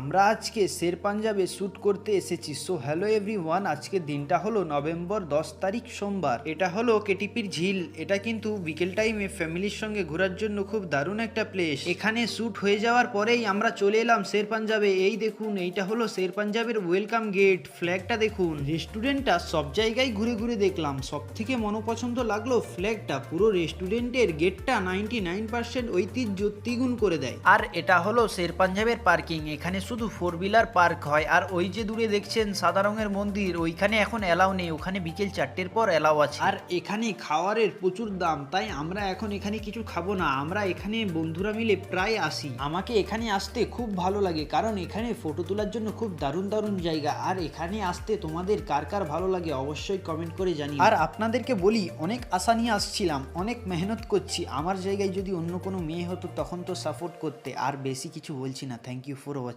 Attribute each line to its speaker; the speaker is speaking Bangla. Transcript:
Speaker 1: আমরা আজকে শের পাঞ্জাবে শ্যুট করতে এসেছি। সো হ্যালো এভরি ওয়ান আজকে দিনটা হলো নভেম্বর দশ তারিখ সোমবার। এটা হলো কেটিপির ঝিল। এটা কিন্তু বিকেল টাইমে ফ্যামিলির সঙ্গে ঘোরার জন্য খুব দারুণ একটা প্লেস এখানে শ্যুট হয়ে যাওয়ার পরেই আমরা চলে এলাম শের পাঞ্জাবে। এই দেখুন, এইটা হলো শের পাঞ্জাবের ওয়েলকাম গেট ফ্ল্যাগটা দেখুন। রেস্টুরেন্টটা সব জায়গায় ঘুরে ঘুরে দেখলাম। সব থেকে মনোপছন্দ লাগল ফ্ল্যাগটা পুরো রেস্টুরেন্টের গেটটা নাইনটি নাইন পার্সেন্ট ঐতিহ্য দ্বিগুণ করে দেয়। আর এটা হলো শের পাঞ্জাবের পার্কিং এখানে শুধু ফোর হুইলার পার্ক হয় আর ওই যে দূরে দেখছেন সাদা রঙের মন্দির ওইখানে এখন এলাও নেই ওখানে বিকেল চারটের পর এলাও আছে। আর এখানে খাওয়ারের প্রচুর দাম তাই আমরা এখন এখানে কিছু খাব না আমরা এখানে বন্ধুরা মিলে প্রায় আসি। আমাকে এখানে আসতে খুব ভালো লাগে কারণ এখানে ফটো তোলার জন্য খুব দারুণ দারুণ জায়গা আর এখানে আসতে তোমাদের কার কার ভালো লাগে অবশ্যই কমেন্ট করে জানি আর আপনাদেরকে বলি অনেক আশা নিয়ে আসছিলাম অনেক মেহনত করছি আমার জায়গায় যদি অন্য কোনো মেয়ে হতো তখন তো সাপোর্ট করতে আর বেশি কিছু বলছি না থ্যাংক ইউ ফর ওয়াচিং